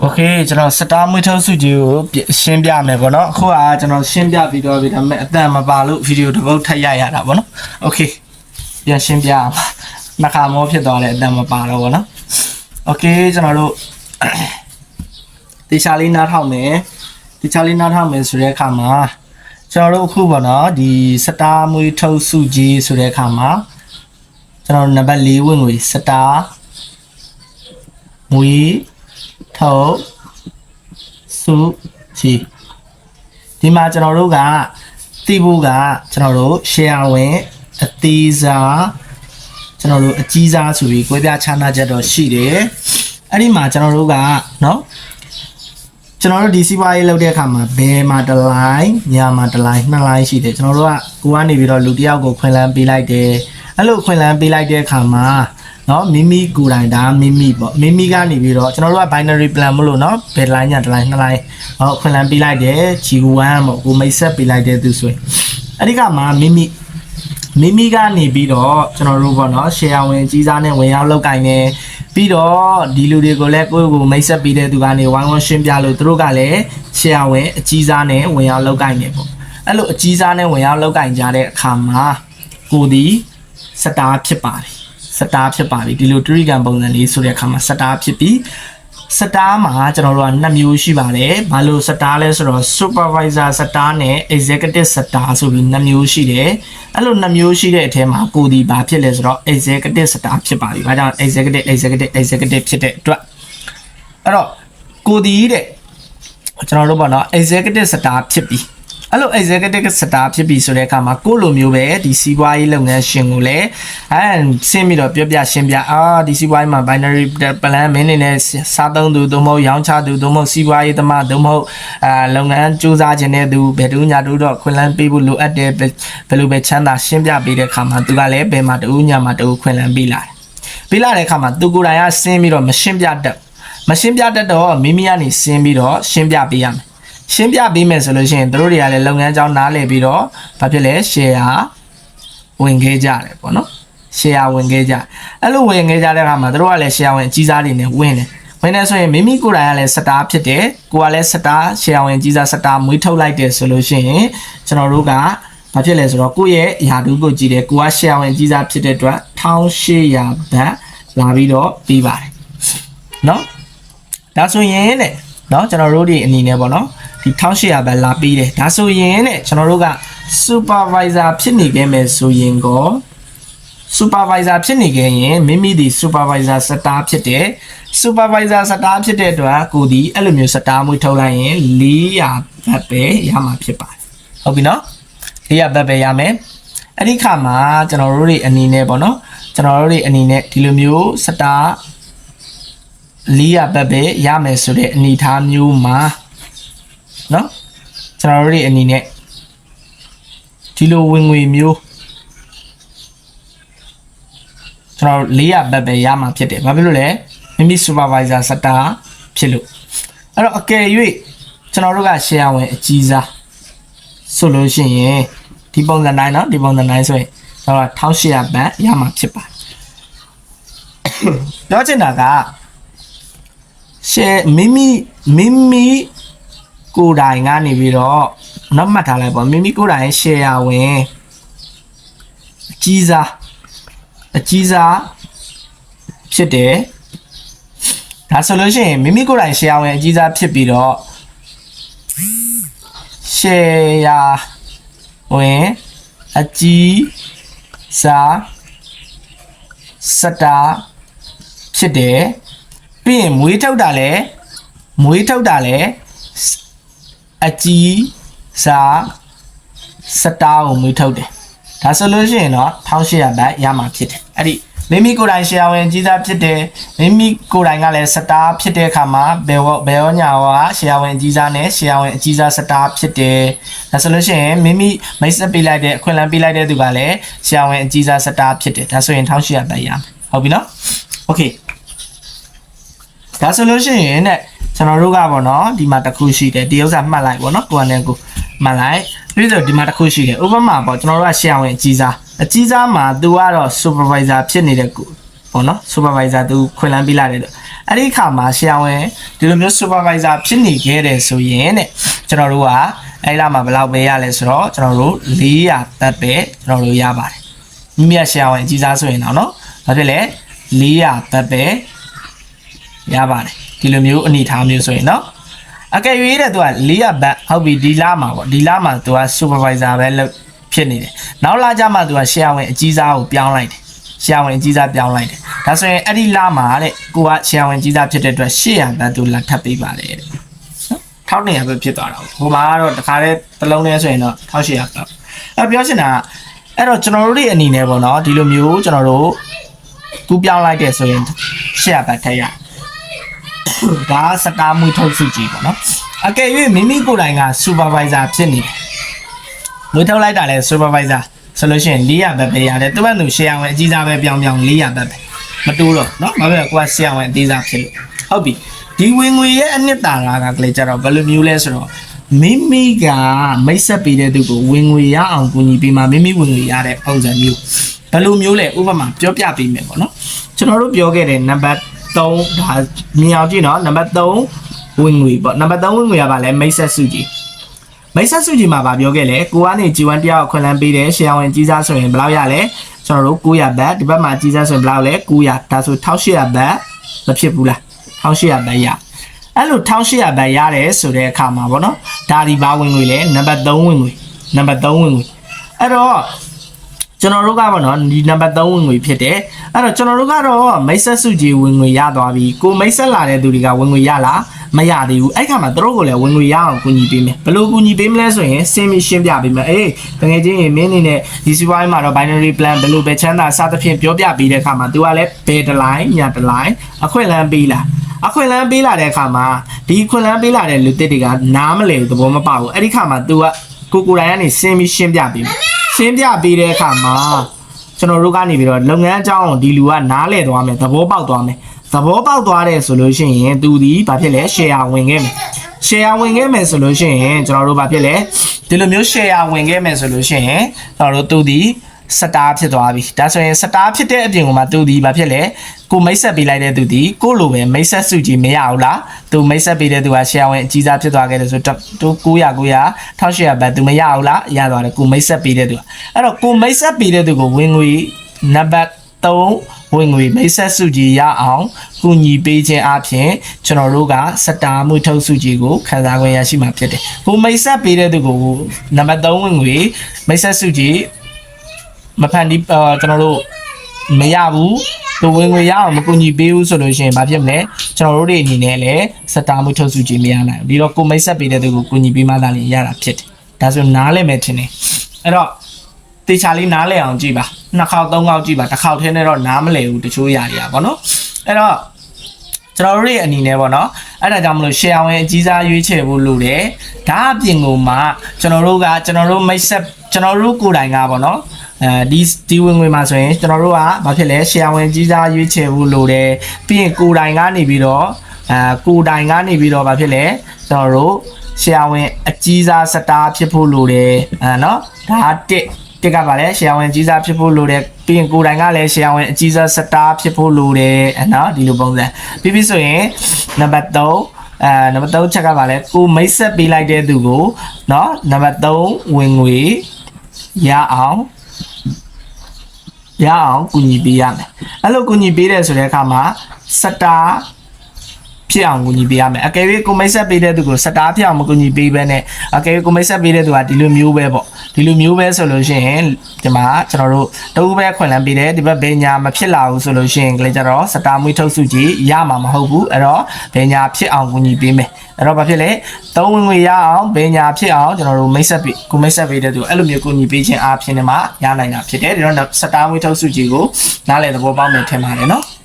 โอเคကျွန်တော်စတားမွေးထုတ်စုကြီးကိုပြရှင်းပြမယ်ပေါ့နော်အခုကကျွန်တော်ရှင်းပြပြီးတော့ပြီဒါပေမဲ့အတန်မပါလို့ဗီဒီယိုတစ်ပုတ်ထပ်ရိုက်ရတာပေါ့နော်โอเคပြန်ရှင်းပြအောင်နှစ်ခါမောဖြစ်သွားတယ်အတန်မပါတော့ပေါ့နော်โอเคကျွန်တော်တို့တေချာလေးနားထောင်မယ်တေချာလေးနားထောင်မယ်ဆိုတဲ့အခါမှာကျွန်တော်တို့အခုပေါ့နော်ဒီစတားမွေးထုတ်စုကြီးဆိုတဲ့အခါမှာကျွန်တော်တို့နံပါတ်၄ဝင်ငွေစတားမွေး ထုတ်စုစီဒီမှာကျွန်တော်တို့ကတိဖို့ကကျွန်တော်တို့ share ဝင်အသေးစားကျွန်တော်တို့အကြီးစားဆိုပြီးကွဲပြားခြားနားချက်တော့ရှိတယ်အဲ့ဒီမှာကျွန်တော်တို့ကနော်ကျွန်တော်တို့ဒီစီးပွားရေးလုပ်တဲ့အခါမှာဘယ်မှာတလိုင်းညာမှာတလိုင်းနှစ်လိုင်းရှိတယ်ကျွန်တော်တို့ကကိုကနေပြီးတော့လူတယောက်ကိုခွင်လန်းပေးလိုက်တယ်အဲ့လိုခွင်လန်းပေးလိုက်တဲ့အခါမှာ နော်မိမိကိုယ်တိုင်ဒါမိမိပေါ့မိမိကနေပြီးတော့ကျွန်တော်တို့က binary plan မလို့နော်ဘယ် line ညာတစ် line နှစ် line ဟောခွင့်လန်းပေးလိုက်တယ် G1 ပေါ့ကိုမိတ်ဆက်ပေးလိုက်တယ်သူဆိုရင်အဲ့ဒီကမှမိမိမိမိကနေပြီးတော့ကျွန်တော်တို့ပေါ့နော် share ဝင်ကြီးစားနဲ့ဝင်ရောက်လောက်ကင်နေပြီးတော့ဒီလူတွေကိုလည်းကိုယ့်ကိုမိတ်ဆက်ပေးတဲ့သူကနေဝိုင်းဝန်းရှင်းပြလို့သူတို့ကလည်း share ဝင်အကြီးစားနဲ့ဝင်ရောက်လောက်ကင်နေပေါ့အဲ့လိုအကြီးစားနဲ့ဝင်ရောက်လောက်ကင်ကြတဲ့အခါမှာကိုဒီစတာဖြစ်ပါတယ် စတားဖြစ်ပါပြီဒီလိုတရိကန်ပုံစံလေးဆိုတဲ့အခါမှာစတားဖြစ်ပြီးစတားမှာကျွန်တော်တို့ကနှစ်မျိုးရှိပါတယ်။ဘာလို့စတားလဲဆိုတော့ supervisor စတားနဲ့ executive စတားဆိုပြီးနှစ်မျိုးရှိတယ်။အဲ့လိုနှစ်မျိုးရှိတဲ့အထဲမှာကိုဒီဘာဖြစ်လဲဆိုတော့ executive စတားဖြစ်ပါပြီ။ဘာကြောင့် executive executive executive ဖြစ်တဲ့အတွက်အဲ့တော့ကိုဒီတဲ့ကျွန်တော်တို့ပေါ့နော် executive စတားဖြစ်ပြီ။ အဲ့လို executive စတားဖြစ်ပြီဆိုတဲ့အခါမှာကိုယ့်လိုမျိုးပဲဒီစီးပွားရေးလုပ်ငန်းရှင်ကိုလည်းအဲဆင်းပြီးတော့ပြောပြရှင်းပြအာဒီစီးပွားရေးမှာ binary plan မင်းနေနဲ့စားသုံးသူသို့မဟုတ်ရောင်းချသူသို့မဟုတ်စီးပွားရေးသမားသို့မဟုတ်အာလုပ်ငန်းစူးစမ်းခြင်းတဲ့သူဘယ်သူညာတို့တော့ခွင့်လန်းပေးဖို့လိုအပ်တယ်ဘယ်ဘယ်လိုပဲချမ်းသာရှင်းပြပေးတဲ့အခါမှာသူကလည်းဘယ်မှာတူညာမှာတူခွင့်လန်းပေးလာတယ်ပေးလာတဲ့အခါမှာသူကိုယ်တိုင်ကဆင်းပြီးတော့မရှင်းပြတတ်မရှင်းပြတတ်တော့မိမိကနေဆင်းပြီးတော့ရှင်းပြပေးရမယ် ရှင်းပြပေးမယ်ဆိုလို့ရှိရင်တို့တွေကလည်းလုပ်ငန်းကြောင်းနားလည်ပြီးတော့ဘာဖြစ်လဲ share ဝင်ခဲ့ကြတယ်ပေါ့နော် share ဝင်ခဲ့ကြအဲ့လိုဝင်ခဲ့ကြတဲ့အခါမှာတို့ကလည်း share ဝင်အကြီးစားတွေနဲ့ဝင်တယ်ဝင်နေဆိုရင်မိမိကိုယ်တိုင်ကလည်းစတားဖြစ်တယ်ကိုကလည်းစတား share ဝင်ကြီးစားစတားမွေးထုတ်လိုက်တယ်ဆိုလို့ရှိရင်ကျွန်တော်တို့ကဘာဖြစ်လဲဆိုတော့ကိုယ့်ရဲ့ယာတူးကိုကြည့်တယ်ကိုက share ဝင်ကြီးစားဖြစ်တဲ့အတွက်1800ဘတ်လာပြီးတော့ပြီးပါတယ်နော်ဒါဆိုရင်တဲ့နော်ကျွန်တော်တို့ဒီအနေနဲ့ပေါ့နော် ဒီ1800ဘတ်လာပြီးတယ်ဒါဆိုရင်တဲ့ကျွန်တော်တို့က supervisor ဖြစ်နေခဲ့မယ်ဆိုရင်ကော supervisor ဖြစ်နေခဲ့ရင်မိမိဒီ supervisor star ဖြစ်တယ် supervisor star ဖြစ်တဲ့အတွက်ကိုဒီအဲ့လိုမျိုး star မွေးထုတ်လိုက်ရင်400ဘတ်ပဲရမှာဖြစ်ပါတယ်ဟုတ်ပြီနော်400ဘတ်ပဲရမယ်အဲ့ဒီခါမှာကျွန်တော်တို့တွေအနေနဲ့ပေါ့နော်ကျွန်တော်တို့တွေအနေနဲ့ဒီလိုမျိုး star 400ဘတ်ပဲရမယ်ဆိုတဲ့အနေအထားမျိုးမှာ နော်ကျွန်တော်တို့တွေအနေနဲ့ဒီလိုဝင်ငွေမျိုးကျွန်တော်400ဘတ်ပဲရမှာဖြစ်တယ်ဘာဖြစ်လို့လဲမိမိ supervisor စတာဖြစ်လို့အဲ့တော့အကယ်၍ကျွန်တော်တို့က share ဝင်အကြီးစားဆိုလို့ရှိရင်ဒီပုံစံတိုင်းเนาะဒီပုံစံတိုင်းဆိုရင်ကျွန်တော်1800ဘတ်ရမှာဖြစ်ပါတယ်ပြောချင်တာက share မိမိမိမိ ကိုယ်တိုင်ကနေပြီးတော့နောက်မှတ်ထားလိုက်ပေါ့မိမိကိုယ်တိုင် share ဝင်အကြီးစားအကြီးစားဖြစ်တယ်ဒါဆိုလို့ရှိရင်မိမိကိုယ်တိုင် share ဝင်အကြီးစားဖြစ်ပြီးတော့ share ဝင်အကြီးစားစတာဖြစ်တယ်ပြီးရင်မွေးထုတ်တာလဲမွေးထုတ်တာလဲ အကြီးစားစတာကိုမွေးထုတ်တယ်ဒါဆိုလို့ရှိရင်တော့1800ဘတ်ရမှာဖြစ်တယ်အဲ့ဒီမိမိကိုယ်တိုင် share ဝင်ကြီးစားဖြစ်တယ်မိမိကိုယ်တိုင်ကလည်းစတာဖြစ်တဲ့အခါမှာဘယ်ဘယ်ရောညာရောက share ဝင်ကြီးစားနဲ့ share ဝင်အကြီးစားစတာဖြစ်တယ်ဒါဆိုလို့ရှိရင်မိမိမိတ်ဆက်ပေးလိုက်တဲ့အခွင့်အလမ်းပေးလိုက်တဲ့သူကလည်း share ဝင်အကြီးစားစတာဖြစ်တယ်ဒါဆိုရင်1800ဘတ်ရမယ်ဟုတ်ပြီနော် okay ဒါဆိုလို့ရှိရင်တဲ့ ကျွန်တော်တို့ကပေါ့နော်ဒီမှာတစ်ခုရှိတယ်ဒီဥစ္စာမှတ်လိုက်ပေါ့နော်ကိုယ်နဲ့ကိုယ်မှတ်လိုက်ပြီးတော့ဒီမှာတစ်ခုရှိတယ်ဥပမာပေါ့ကျွန်တော်တို့က share ဝင်အကြီးစားအကြီးစားမှာ तू ကတော့ supervisor ဖြစ်နေတဲ့ကိုပပေါ့နော် supervisor သူခွင့်လန်းပေးလာတဲ့အတွက်အဲ့ဒီအခါမှာဆရာဝန်ဒီလိုမျိုး supervisor ဖြစ်နေခဲ့တယ်ဆိုရင်တဲ့ကျွန်တော်တို့ကအဲ့လာမှာဘယ်လောက်ပဲရလဲဆိုတော့ကျွန်တော်တို့400တက်ပဲကျွန်တော်တို့ရပါတယ်မိမိကဆရာဝန်အကြီးစားဆိုရင်တော့နော်ဘာဖြစ်လဲ400တက်ပဲရပါတယ် ဒီလိုမျိုးအနေထားမျိုးဆိုရင်နော်အကယ်၍တဲ့သူက400ဘတ်ဟုတ်ပြီဒီလမှာပေါ့ဒီလမှာသူက supervisor ပဲလုပ်ဖြစ်နေတယ်နောက်လာကြမှာသူကဆရာဝန်အကြီးစားကိုပြောင်းလိုက်တယ်ဆရာဝန်အကြီးစားပြောင်းလိုက်တယ်ဒါဆိုရင်အဲ့ဒီလမှာတဲ့ကိုကဆရာဝန်ကြီးစားဖြစ်တဲ့အတွက်800ဘတ်သူလက်ထပ်ပေးပါတယ်တဲ့နော်1200ပဲဖြစ်သွားတာပေါ့ဟိုမှာကတော့တခါတည်းတစ်လုံးနဲ့ဆိုရင်တော့1800ပဲအဲ့ပြောချင်တာကအဲ့တော့ကျွန်တော်တို့တွေအနေနဲ့ပေါ့နော်ဒီလိုမျိုးကျွန်တော်တို့ကူပြောင်းလိုက်တဲ့ဆိုရင်800ဘတ်ထည့်ရ ဒါကစတားမှုထုတ်စုကြည့်ပေါ့နော်အကယ်၍မိမိကိုယ်တိုင်က supervisor ဖြစ်နေတယ်မွေးထုတ်လိုက်တာလဲ supervisor ဆိုလို့ရှိရင်400ဘတ်ပဲရတယ်သူ့ဘက်သူရှယ်ယာဝင်အကြီးစားပဲပြောင်းပြောင်း400ဘတ်ပဲမတိုးတော့เนาะဘာဖြစ်လဲကိုကရှယ်ယာဝင်အသေးစားဖြစ်လို့ဟုတ်ပြီဒီဝင်ငွေရဲ့အနှစ်သာရကကလေးကြတော့ဘယ်လိုမျိုးလဲဆိုတော့မိမိကမိတ်ဆက်ပေးတဲ့သူကိုဝင်ငွေရအောင်ကူညီပေးမှမိမိဝင်ငွေရတဲ့ပုံစံမျိုးဘယ်လိုမျိုးလဲဥပမာပြောပြပေးမယ်ပေါ့နော်ကျွန်တော်တို့ပြောခဲ့တဲ့နံပါတ် 3ဒါမြင်အောင်ကြည့်နော်နံပါတ်3ဝင်ငွေပေါ့နံပါတ်3ဝင်ငွေကဘာလဲမိတ်ဆက်စုကြည့်မိတ်ဆက်စုကြည့်မှာဗာပြောခဲ့လေကိုကနေ G1 တယောက်ခွင့်လန်းပေးတယ်ရှယ်ယာဝင်ကြီးစားဆိုရင်ဘယ်လောက်ရလဲကျွန်တော်တို့900ဘတ်ဒီဘက်မှာကြီးစားဆိုရင်ဘယ်လောက်လဲ900ဒါဆို1800ဘတ်မဖြစ်ဘူးလား1800ဘတ်ရအဲ့လို1800ဘတ်ရတယ်ဆိုတဲ့အခါမှာဗောနော်ဒါဒီဘာဝင်ငွေလဲနံပါတ်3ဝင်ငွေနံပါတ်3ဝင်ငွေအဲ့တော့ ကျွန်တော်တို့ကပေါ့နော်ဒီနံပါတ်3ဝင်ငွေဖြစ်တယ်အဲ့တော့ကျွန်တော်တို့ကတော့မိတ်ဆက်စုကြည်ဝင်ငွေရသွားပြီကိုမိတ်ဆက်လာတဲ့သူတွေကဝင်ငွေရလားမရသေးဘူးအဲ့ခါမှာတို့ကိုလည်းဝင်ငွေရအောင်ကူညီပေးမယ်ဘယ်လိုကူညီပေးမလဲဆိုရင်စင်မီရှင်းပြပေးမယ်အေးတကယ်ချင်းရင်မင်းအနေနဲ့ဒီစီးပွားရေးမှာတော့ binary plan ဘယ်လိုပဲချမ်းသာစသဖြင့်ပြောပြပေးတဲ့အခါမှာ तू ကလည်းဘယ်တစ်လိုင်းညာတစ်လိုင်းအခွင့်အလမ်းပေးလာအခွင့်အလမ်းပေးလာတဲ့အခါမှာဒီအခွင့်အလမ်းပေးလာတဲ့လူတစ်တွေကနားမလည်ဘူးသဘောမပေါဘူးအဲ့ဒီခါမှာ तू ကကိုကိုယ်တိုင်ကနေစင်မီရှင်းပြပေးမယ် ရှင်းပြပေးတဲ့အခါမှာကျွန်တော်တို့ကနေပြီးတော့လုပ်ငန်းအကြောင်းကိုဒီလူကနားလဲသွားမယ်သဘောပေါက်သွားမယ်သဘောပေါက်သွားတယ်ဆိုလို့ရှိရင်သူဒီဘာဖြစ်လဲ share ဝင်ခဲ့မယ် share ဝင်ခဲ့မယ်ဆိုလို့ရှိရင်ကျွန်တော်တို့ဘာဖြစ်လဲဒီလိုမျိုး share ဝင်ခဲ့မယ်ဆိုလို့ရှိရင်ကျွန်တော်တို့သူဒီ စတားဖြစ်သွားပြီဒါဆိုရင်စတားဖြစ်တဲ့အပြင်ကမှသူဒီဘာဖြစ်လဲကိုမိတ်ဆက်ပေးလိုက်တဲ့သူဒီကိုလိုပဲမိတ်ဆက်စုကြည့်မရဘူးလားသူမိတ်ဆက်ပေးတဲ့သူက share ဝင်အကြီးစားဖြစ်သွားခဲ့တယ်ဆိုတော့သူ900 900 1800ဘတ်သူမရဘူးလားရသွားတယ်ကိုမိတ်ဆက်ပေးတဲ့သူအဲ့တော့ကိုမိတ်ဆက်ပေးတဲ့သူကိုဝင်ငွေနံပါတ်3ဝင်ငွေမိတ်ဆက်စုကြည်ရအောင်ကူညီပေးခြင်းအပြင်ကျွန်တော်တို့ကစတားမှုထုတ်စုကြည်ကိုခံစား권ရရှိမှာဖြစ်တယ်။ကိုမိတ်ဆက်ပေးတဲ့သူကိုနံပါတ်3ဝင်ငွေမိတ်ဆက်စုကြည် မဖန်ဒီအာကျွန်တော်တို့မရဘူးသူဝင်ငွေရအောင်မကူညီပေးဘူးဆိုလို့ရှိရင်ဘာဖြစ်မလဲကျွန်တော်တို့တွေအနေနဲ့လည်းစတားမှုထုတ်စုကြည်မရနိုင်ဘူးဒီတော့ကိုမိတ်ဆက်ပေးတဲ့သူကိုကူညီပေးမှသာလျှင်ရတာဖြစ်တယ်။ဒါဆိုနားလည်မယ်ထင်တယ်။အဲ့တော့တေချာလေးနားလဲအောင်ကြည့်ပါနှစ်ခေါက်သုံးခေါက်ကြည့်ပါတစ်ခေါက်ထဲနဲ့တော့နားမလဲဘူးတချို့ຢာတွေကပေါ့နော်အဲ့တော့ကျွန်တော်တို့ရဲ့အနေနဲ့ပေါ့နော်အဲ့ဒါကြောင့်မလို့ share ဝင်အကြီးစားရွေးချယ်ဖို့လိုတယ်ဒါအပြင်ကိုမှကျွန်တော်တို့ကကျွန်တော်တို့မိတ်ဆက်ကျွန်တော်တို့ကိုယ်တိုင်ကပေါ့နော် အဲဒီဒီဝင်ငွေမှာဆိုရင်ကျွန်တော်တို့ကဘာဖြစ်လဲ share ဝင်ကြီးစားရွေးချယ်ဖို့လိုတယ်ပြီးရင်ကိုယ်တိုင်ကနေပြီးတော့အဲကိုယ်တိုင်ကနေပြီးတော့ဘာဖြစ်လဲကျွန်တော်တို့ share ဝင်အကြီးစားစတားဖြစ်ဖို့လိုတယ်အဲနော်ဒါတစ်တစ်ကပါလဲ share ဝင်ကြီးစားဖြစ်ဖို့လိုတယ်ပြီးရင်ကိုယ်တိုင်ကလည်း share ဝင်အကြီးစားစတားဖြစ်ဖို့လိုတယ်အဲနော်ဒီလိုပုံစံပြီးပြီဆိုရင်နံပါတ်3အဲနံပါတ်3ချက်ကပါလဲကိုမိတ်ဆက်ပေးလိုက်တဲ့သူကိုเนาะနံပါတ်3ဝင်ငွေရအောင် ရအောင်ကူညီပေးရမယ်အဲ့လိုကူညီပေးတယ်ဆိုတဲ့အခါမှာစတားဖြစ်အောင်ကူညီပေးရမယ်အကယ်၍ကိုမိတ်ဆက်ပေးတဲ့သူကိုစတားဖြစ်အောင်မကူညီပေးဘဲနဲ့အကယ်၍ကိုမိတ်ဆက်ပေးတဲ့သူကဒီလိုမျိုးပဲပေါ့ ဒီလိုမျိုးပဲဆိုလို့ရှိရင်ဒီမှာကျွန်တော်တို့တဦးပဲခွင့်လန်းပေးတယ်ဒီဘက်ဘေညာမဖြစ်လာဘူးဆိုလို့ရှိရင်ကလေးကြတော့စတားမွေးထုတ်စုကြည့်ရမှာမဟုတ်ဘူးအဲ့တော့ဘေညာဖြစ်အောင်ကူညီပေးမယ်အဲ့တော့ဘာဖြစ်လဲသုံးဝင်ငွေရအောင်ဘေညာဖြစ်အောင်ကျွန်တော်တို့မိတ်ဆက်ပေးကိုမိတ်ဆက်ပေးတဲ့သူအဲ့လိုမျိုးကူညီပေးခြင်းအားဖြင့်လည်းမရနိုင်တာဖြစ်တယ်ဒီတော့စတားမွေးထုတ်စုကြည့်ကိုနားလည်သဘောပေါက်မယ်ထင်ပါတယ်နော်